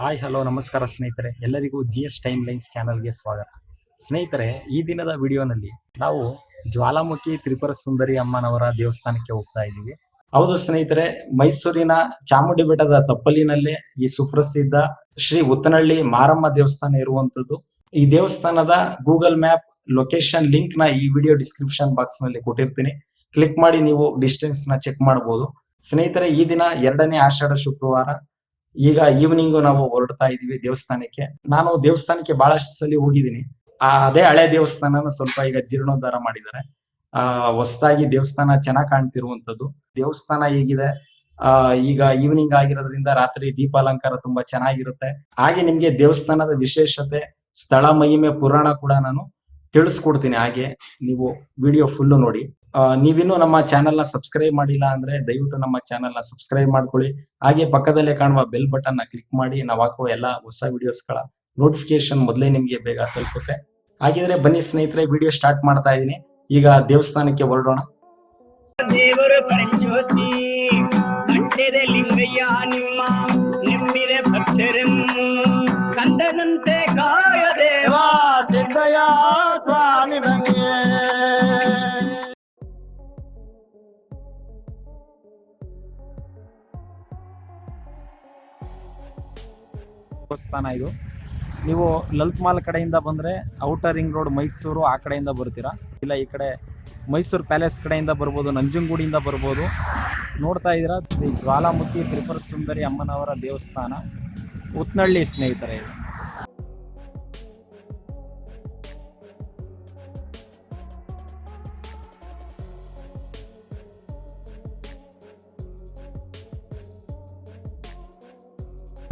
Hi hello ನಮಸ್ಕಾರ ಸ್ನೇಹಿತರೆ. ಎಲ್ಲರಿಗೂ ಜಿ ಎಸ್ ಟೈಮ್ ಲೈನ್ಸ್ ಚಾನಲ್ಗೆ ಸ್ವಾಗತ. ಸ್ನೇಹಿತರೆ, ಈ ದಿನದ ವಿಡಿಯೋನಲ್ಲಿ ನಾವು ಜ್ವಾಲಾಮುಖಿ ತ್ರಿಪುರ ಸುಂದರಿ ಅಮ್ಮನವರ ದೇವಸ್ಥಾನಕ್ಕೆ ಹೋಗ್ತಾ ಇದ್ದೀವಿ. ಹೌದು ಸ್ನೇಹಿತರೆ, ಮೈಸೂರಿನ ಚಾಮುಂಡಿ ಬೆಟ್ಟದ ತಪ್ಪಲಿನಲ್ಲೇ ಈ ಸುಪ್ರಸಿದ್ಧ ಶ್ರೀ ಉತ್ತನಹಳ್ಳಿ ಮಾರಮ್ಮ ದೇವಸ್ಥಾನ ಇರುವಂತದ್ದು ಈ ದೇವಸ್ಥಾನದ ಗೂಗಲ್ ಮ್ಯಾಪ್ ಲೊಕೇಶನ್ ಲಿಂಕ್ನ ಈ ವಿಡಿಯೋ ಡಿಸ್ಕ್ರಿಪ್ಷನ್ ಬಾಕ್ಸ್ನಲ್ಲಿ ಕೊಟ್ಟಿರ್ತೀನಿ. ಕ್ಲಿಕ್ ಮಾಡಿ ನೀವು ಡಿಸ್ಟೆನ್ಸ್ನ ಚೆಕ್ ಮಾಡಬಹುದು ಸ್ನೇಹಿತರೆ, ಈ ದಿನ ಎರಡನೇ ಆಷಾಢ ಶುಕ್ರವಾರ. ಈಗ ಈವ್ನಿಂಗ್ ನಾವು ಹೊರಡ್ತಾ ಇದೀವಿ ದೇವಸ್ಥಾನಕ್ಕೆ. ನಾನು ದೇವಸ್ಥಾನಕ್ಕೆ ಬಹಳಷ್ಟು ಸಲ ಹೋಗಿದ್ದೀನಿ. ಆ, ಅದೇ ಹಳೆ ದೇವಸ್ಥಾನನ ಸ್ವಲ್ಪ ಈಗ ಜೀರ್ಣೋದ್ಧಾರ ಮಾಡಿದ್ದಾರೆ. ಆ, ಹೊಸದಾಗಿ ದೇವಸ್ಥಾನ ಚೆನ್ನಾಗಿ ಕಾಣ್ತಿರುವಂತದ್ದು ದೇವಸ್ಥಾನ ಹೇಗಿದೆ? ಆ, ಈಗ ಈವ್ನಿಂಗ್ ಆಗಿರೋದ್ರಿಂದ ರಾತ್ರಿ ದೀಪಾಲಂಕಾರ ತುಂಬಾ ಚೆನ್ನಾಗಿರುತ್ತೆ. ಹಾಗೆ ನಿಮ್ಗೆ ದೇವಸ್ಥಾನದ ವಿಶೇಷತೆ, ಸ್ಥಳ ಮಹಿಮೆ, ಪುರಾಣ ಕೂಡ ನಾನು ತಿಳಿಸ್ಕೊಡ್ತೀನಿ ಹಾಗೆ. ನೀವು ವಿಡಿಯೋ ಫುಲ್ ನೋಡಿ. ನೀವಿನ್ನೂ ನಮ್ಮ ಚಾನೆಲ್ನ ಸಬ್ಸ್ಕ್ರೈಬ್ ಮಾಡಿಲ್ಲ ಅಂದ್ರೆ ದಯವಿಟ್ಟು ನಮ್ಮ ಚಾನೆಲ್ನ ಸಬ್ಸ್ಕ್ರೈಬ್ ಮಾಡ್ಕೊಳ್ಳಿ. ಹಾಗೆ ಪಕ್ಕದಲ್ಲೇ ಕಾಣುವ ಬೆಲ್ ಬಟನ್ನ ಕ್ಲಿಕ್ ಮಾಡಿ, ನಾವು ಹಾಕುವ ಎಲ್ಲಾ ಹೊಸ ವಿಡಿಯೋಸ್ಗಳ ನೋಟಿಫಿಕೇಶನ್ ಮೊದಲೇ ನಿಮ್ಗೆ ಬೇಗ ತಲುಪುತ್ತೆ. ಹಾಗಿದ್ರೆ ಬನ್ನಿ ಸ್ನೇಹಿತರೆ ವಿಡಿಯೋ ಸ್ಟಾರ್ಟ್ ಮಾಡ್ತಾ ಇದೀನಿ ಈಗ ದೇವಸ್ಥಾನಕ್ಕೆ ಹೊರಡೋಣ. ದೇವಸ್ಥಾನ ಇದು. ನೀವು ಲಲಿತ್ ಮಾಲ್ ಕಡೆಯಿಂದ ಬಂದ್ರೆ ಔಟರ್ ರಿಂಗ್ ರೋಡ್ ಮೈಸೂರು ಆ ಕಡೆಯಿಂದ ಬರ್ತೀರಾ? ಇಲ್ಲ ಈ ಕಡೆ ಮೈಸೂರು ಪ್ಯಾಲೇಸ್ ಕಡೆಯಿಂದ ಬರ್ಬೋದು ನಂಜನಗೂಡಿಯಿಂದ ಬರ್ಬೋದು. ನೋಡ್ತಾ ಇದ್ದೀರಾ? ಜ್ವಾಲಾಮುಖಿ ತ್ರಿಪುರ ಸುಂದರಿ ಅಮ್ಮನವರ ದೇವಸ್ಥಾನ. ಉತ್ನಳ್ಳಿ ಸ್ನೇಹಿತರೆ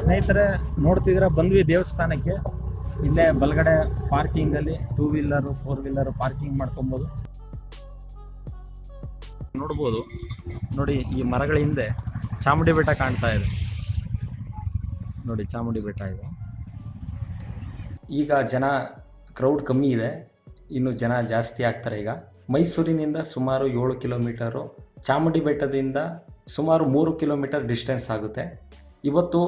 ಸ್ನೇಹಿತರೆ ನೋಡ್ತಿದ್ರೆ ಬಂದ್ವಿ ದೇವಸ್ಥಾನಕ್ಕೆ. ಇಲ್ಲೇ ಬಲಗಡೆ ಪಾರ್ಕಿಂಗ್ ಅಲ್ಲಿ two wheeler four wheeler parking ಮಾಡ್ಕೊಬೋದು. ನೋಡ್ಬೋದು. ನೋಡಿ, ಈ ಮರಗಳ ಹಿಂದೆ ಚಾಮುಂಡಿ ಬೆಟ್ಟ ಕಾಣ್ತಾ ಇದೆ. ನೋಡಿ, ಚಾಮುಂಡಿ ಬೆಟ್ಟ ಇದು. ಈಗ ಜನ ಕ್ರೌಡ್ ಕಮ್ಮಿ ಇದೆ. ಇನ್ನು ಜನ ಜಾಸ್ತಿ ಆಗ್ತಾರೆ ಈಗ. ಮೈಸೂರಿನಿಂದ ಸುಮಾರು ಏಳು ಕಿಲೋಮೀಟರು, ಚಾಮುಂಡಿ ಬೆಟ್ಟದಿಂದ ಸುಮಾರು ಮೂರು ಕಿಲೋಮೀಟರ್ ಡಿಸ್ಟೆನ್ಸ್ ಆಗುತ್ತೆ. ಇವತ್ತು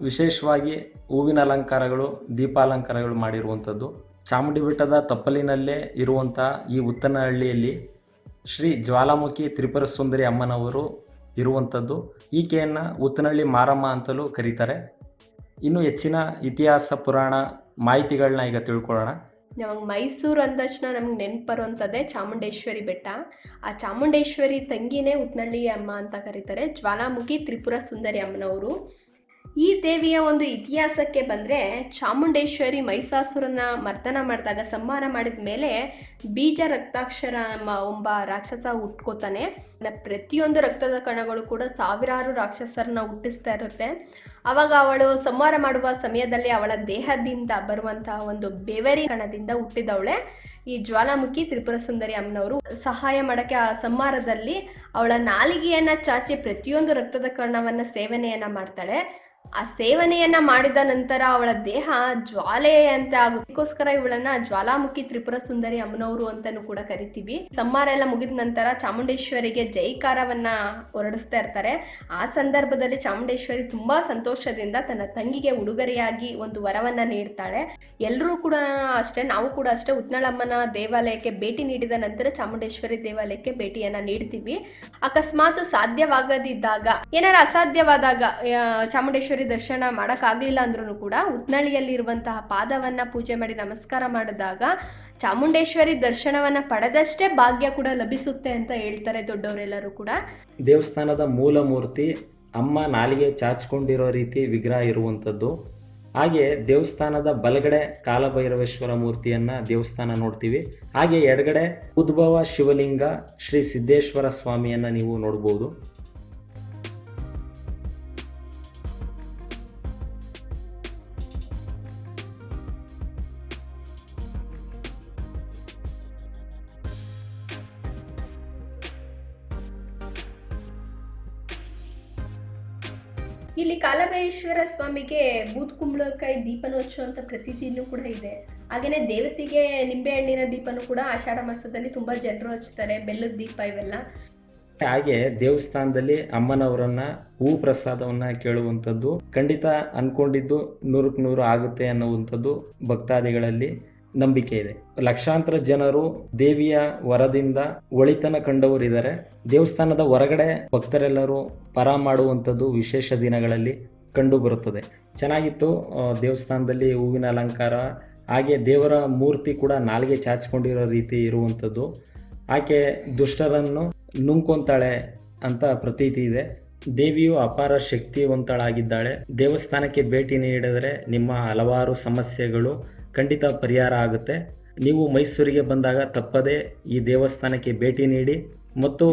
ವಿಶೇಷವಾಗಿ ಹೂವಿನ ಅಲಂಕಾರಗಳು, ದೀಪಾಲಂಕಾರಗಳು ಮಾಡಿರುವಂಥದ್ದು. ಚಾಮುಂಡಿ ಬೆಟ್ಟದ ತಪ್ಪಲಿನಲ್ಲೇ ಇರುವಂಥ ಈ ಉತ್ತನಹಳ್ಳಿಯಲ್ಲಿ ಶ್ರೀ ಜ್ವಾಲಾಮುಖಿ ತ್ರಿಪುರ ಸುಂದರಿ ಅಮ್ಮನವರು ಇರುವಂಥದ್ದು. ಈಕೆಯನ್ನು ಉತ್ತನಹಳ್ಳಿ ಮಾರಮ್ಮ ಅಂತಲೂ ಕರೀತಾರೆ. ಇನ್ನು ಹೆಚ್ಚಿನ ಇತಿಹಾಸ, ಪುರಾಣ ಮಾಹಿತಿಗಳನ್ನ ಈಗ ತಿಳ್ಕೊಳ್ಳೋಣ. ನಮಗೆ ಮೈಸೂರು ಅಂದ ತಕ್ಷಣ ನಮ್ಗೆ ನೆನಪು ಬರುವಂಥದ್ದೇ ಚಾಮುಂಡೇಶ್ವರಿ ಬೆಟ್ಟ. ಆ ಚಾಮುಂಡೇಶ್ವರಿ ತಂಗಿನೇ ಉತ್ನಳ್ಳಿ ಅಮ್ಮ ಅಂತ ಕರೀತಾರೆ. ಜ್ವಾಲಾಮುಖಿ ತ್ರಿಪುರ ಸುಂದರಿ ಅಮ್ಮನವರು. ಈ ದೇವಿಯ ಒಂದು ಇತಿಹಾಸಕ್ಕೆ ಬಂದರೆ ಚಾಮುಂಡೇಶ್ವರಿ ಮೈಸಾಸುರನ ಮರ್ದನ ಮಾಡಿದಾಗ, ಸಂಹಾರ ಮಾಡಿದ ಮೇಲೆ ಬೀಜ ರಕ್ತಾಕ್ಷರ ಒಬ್ಬ ರಾಕ್ಷಸ ಹುಟ್ಕೋತಾನೆ. ಪ್ರತಿಯೊಂದು ರಕ್ತದ ಕಣಗಳು ಕೂಡ ಸಾವಿರಾರು ರಾಕ್ಷಸರನ್ನ ಹುಟ್ಟಿಸ್ತಾ ಇರುತ್ತೆ. ಆವಾಗ ಅವಳು ಸಂಹಾರ ಮಾಡುವ ಸಮಯದಲ್ಲಿ ಅವಳ ದೇಹದಿಂದ ಬರುವಂತಹ ಒಂದು ಬೆವರಿ ಕಣದಿಂದ ಹುಟ್ಟಿದವಳೆ. ಈ ಜ್ವಾಲಾಮುಖಿ ತ್ರಿಪುರ ಸುಂದರಿ ಅಮ್ಮನವರು ಸಹಾಯ ಮಾಡೋಕ್ಕೆ ಆ ಸಂಹಾರದಲ್ಲಿ ಅವಳ ನಾಲಿಗೆಯನ್ನ ಚಾಚಿ ಪ್ರತಿಯೊಂದು ರಕ್ತದ ಕಣವನ್ನ ಸೇವನೆಯನ್ನ ಮಾಡ್ತಾಳೆ. ಆ ಸೇವನೆಯನ್ನ ಮಾಡಿದ ನಂತರ ಅವಳ ದೇಹ ಜ್ವಾಲೆ ಅಂತ ಇವಳನ್ನ ಜ್ವಾಲಾಮುಖಿ ತ್ರಿಪುರ ಸುಂದರಿ ಅಮ್ಮನವರು ಅಂತಾನೂ ಕೂಡ ಕರಿತೀವಿ. ಸಂಹಾರ ಎಲ್ಲ ಮುಗಿದ ನಂತರ ಚಾಮುಂಡೇಶ್ವರಿಗೆ ಜೈಕಾರವನ್ನ ಹೊರಡಿಸ್ತಾ ಇರ್ತಾರೆ. ಆ ಸಂದರ್ಭದಲ್ಲಿ ಚಾಮುಂಡೇಶ್ವರಿ ತುಂಬಾ ಸಂತೋಷದಿಂದ ತನ್ನ ತಂಗಿಗೆ ಉಡುಗೊರೆಯಾಗಿ ಒಂದು ವರವನ್ನ ನೀಡ್ತಾಳೆ. ಎಲ್ಲರೂ ಕೂಡ ಅಷ್ಟೇ, ನಾವು ಕೂಡ ಅಷ್ಟೇ ಉತ್ನಳಮ್ಮನ ದೇವಾಲಯಕ್ಕೆ ಭೇಟಿ ನೀಡಿದ ನಂತರ ಚಾಮುಂಡೇಶ್ವರಿ ದೇವಾಲಯಕ್ಕೆ ಭೇಟಿಯನ್ನ ನೀಡ್ತೀವಿ. ಅಕಸ್ಮಾತ್ ಸಾಧ್ಯವಾಗದಿದ್ದಾಗ, ಏನಾರ ಅಸಾಧ್ಯವಾದಾಗ ಚಾಮುಂಡೇಶ್ವರಿ ದರ್ಶನ ಮಾಡೋಕ್ಕಾಗಲಿಲ್ಲ ಅಂದ್ರೂ ಕೂಡ ಉತ್ನಳಿಯಲ್ಲಿ ಇರುವಂತಹ ಪಾದವನ್ನ ಪೂಜೆ ಮಾಡಿ ನಮಸ್ಕಾರ ಮಾಡಿದಾಗ ಚಾಮುಂಡೇಶ್ವರಿ ದರ್ಶನವನ್ನ ಪಡೆದಷ್ಟೇ ಭಾಗ್ಯ ಕೂಡ ಲಭಿಸುತ್ತೆ ಅಂತ ಹೇಳ್ತಾರೆ ದೊಡ್ಡವರೆಲ್ಲರೂ ಕೂಡ. ದೇವಸ್ಥಾನದ ಮೂಲ ಮೂರ್ತಿ ಅಮ್ಮ ನಾಲಿಗೆ ಚಾಚ್ಕೊಂಡಿರೋ ರೀತಿ ವಿಗ್ರಹ ಇರುವಂಥದ್ದು. ಹಾಗೆ ದೇವಸ್ಥಾನದ ಬಲಗಡೆ ಕಾಲಭೈರವೇಶ್ವರ ಮೂರ್ತಿಯನ್ನ ದೇವಸ್ಥಾನ ನೋಡ್ತೀವಿ. ಹಾಗೆ ಎಡಗಡೆ ಉದ್ಭವ ಶಿವಲಿಂಗ ಶ್ರೀ ಸಿದ್ದೇಶ್ವರ ಸ್ವಾಮಿಯನ್ನ ನೀವು ನೋಡ್ಬೋದು. ಇಲ್ಲಿ ಕಾಲಭೈಶ್ವರ ಸ್ವಾಮಿಗೆ ಬೂತ್ ಕುಂಬಳಕಾಯಿ ದೀಪನ ಹಚ್ಚುವಂತ ಪ್ರತೀತಿನೂ ಕೂಡ ಇದೆ. ಹಾಗೇನೆ ದೇವತೆಗೆ ನಿಂಬೆ ಹಣ್ಣಿನ ದೀಪನೂ ಕೂಡ ಆಷಾಢ ಮಾಸದಲ್ಲಿ ತುಂಬಾ ಜನರು ಹಚ್ತಾರೆ, ಬೆಲ್ಲದ ದೀಪ ಇವೆಲ್ಲ. ಹಾಗೆ ದೇವಸ್ಥಾನದಲ್ಲಿ ಅಮ್ಮನವರನ್ನ, ಹೂ ಪ್ರಸಾದವನ್ನ ಕೇಳುವಂಥದ್ದು, ಖಂಡಿತ ಅನ್ಕೊಂಡಿದ್ದು ನೂರಕ್ಕೆ ನೂರು ಆಗುತ್ತೆ ಅನ್ನುವಂಥದ್ದು ಭಕ್ತಾದಿಗಳಲ್ಲಿ ನಂಬಿಕೆ ಇದೆ. ಲಕ್ಷಾಂತರ ಜನರು ದೇವಿಯ ವರದಿಂದ ಒಳಿತನ ಕಂಡವರಿದ್ದಾರೆ. ದೇವಸ್ಥಾನದ ಹೊರಗಡೆ ಭಕ್ತರೆಲ್ಲರೂ ಪರ ಮಾಡುವಂಥದ್ದು ವಿಶೇಷ ದಿನಗಳಲ್ಲಿ ಕಂಡು ಬರುತ್ತದೆ ಚೆನ್ನಾಗಿತ್ತು ದೇವಸ್ಥಾನದಲ್ಲಿ ಹೂವಿನ ಅಲಂಕಾರ. ಹಾಗೆ ದೇವರ ಮೂರ್ತಿ ಕೂಡ ನಾಲ್ಗೆ ಚಾಚಿಕೊಂಡಿರೋ ರೀತಿ ಇರುವಂಥದ್ದು. ಆಕೆ ದುಷ್ಟರನ್ನು ನುಂಗ್ಕೊಂತಾಳೆ ಅಂತ ಪ್ರತೀತಿ ಇದೆ. ದೇವಿಯು ಅಪಾರ ಶಕ್ತಿವಂತಳಾಗಿದ್ದಾಳೆ. ದೇವಸ್ಥಾನಕ್ಕೆ ಭೇಟಿ ನೀಡಿದರೆ ನಿಮ್ಮ ಹಲವಾರು ಸಮಸ್ಯೆಗಳು ಖಂಡಿತ ಪರಿಹಾರ ಆಗುತ್ತೆ. ನೀವು ಮೈಸೂರಿಗೆ ಬಂದಾಗ ತಪ್ಪದೇ ಈ ದೇವಸ್ಥಾನಕ್ಕೆ ಭೇಟಿ ನೀಡಿ ಮತ್ತು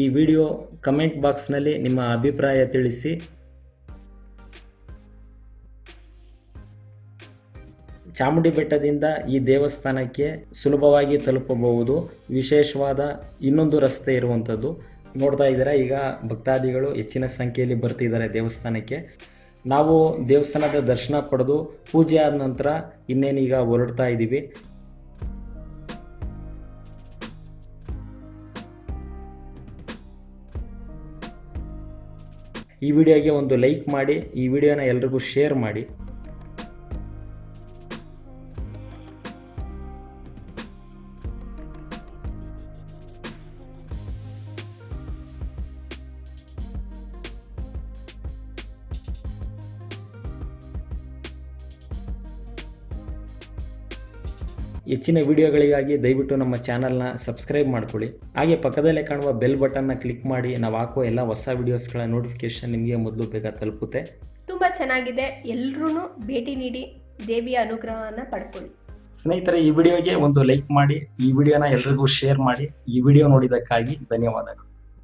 ಈ ವಿಡಿಯೋ ಕಮೆಂಟ್ ಬಾಕ್ಸ್ನಲ್ಲಿ ನಿಮ್ಮ ಅಭಿಪ್ರಾಯ ತಿಳಿಸಿ. ಚಾಮುಂಡಿ ಬೆಟ್ಟದಿಂದ ಈ ದೇವಸ್ಥಾನಕ್ಕೆ ಸುಲಭವಾಗಿ ತಲುಪಬಹುದು. ವಿಶೇಷವಾದ ಇನ್ನೊಂದು ರಸ್ತೆ ಇರುವಂಥದ್ದು. ನೋಡ್ತಾ ಇದ್ದೀರಾ, ಈಗ ಭಕ್ತಾದಿಗಳು ಹೆಚ್ಚಿನ ಸಂಖ್ಯೆಯಲ್ಲಿ ಬರ್ತಿದ್ದಾರೆ ದೇವಸ್ಥಾನಕ್ಕೆ. ನಾವು ದೇವಸ್ಥಾನದ ದರ್ಶನ ಪಡೆದು ಪೂಜೆ ಆದ ನಂತರ ಇನ್ನೇನೀಗ ಹೊರಡ್ತಾ ಇದ್ದೀವಿ. ಈ ವಿಡಿಯೋಗೆ ಒಂದು ಲೈಕ್ ಮಾಡಿ, ಈ ವಿಡಿಯೋನ ಎಲ್ರಿಗೂ ಶೇರ್ ಮಾಡಿ. ಹೆಚ್ಚಿನ ವಿಡಿಯೋಗಳಿಗಾಗಿ ದಯವಿಟ್ಟು ನಮ್ಮ ಚಾನಲ್ನ ಸಬ್ಸ್ಕ್ರೈಬ್ ಮಾಡ್ಕೊಳ್ಳಿ. ಹಾಗೆ ಪಕ್ಕದಲ್ಲೇ ಕಾಣುವ ಬೆಲ್ ಬಟನ್ನ ಕ್ಲಿಕ್ ಮಾಡಿ ನಾವು ಹಾಕುವ ಎಲ್ಲ ಹೊಸ ವಿಡಿಯೋಸ್ಗಳ ನೋಟಿಫಿಕೇಶನ್ ನಿಮಗೆ ಮೊದಲು ಬೇಗ ತಲುಪುತ್ತೆ. ತುಂಬ ಚೆನ್ನಾಗಿದೆ. ಎಲ್ಲರೂ ಭೇಟಿ ನೀಡಿ ದೇವಿಯ ಅನುಗ್ರಹವನ್ನ ಪಡ್ಕೊಳ್ಳಿ. ಸ್ನೇಹಿತರೆ ಈ ವಿಡಿಯೋಗೆ ಒಂದು ಲೈಕ್ ಮಾಡಿ ಈ ವಿಡಿಯೋನ ಎಲ್ರಿಗೂ ಶೇರ್ ಮಾಡಿ ಈ ವಿಡಿಯೋ ನೋಡಿದ್ದಕ್ಕಾಗಿ ಧನ್ಯವಾದಗಳು.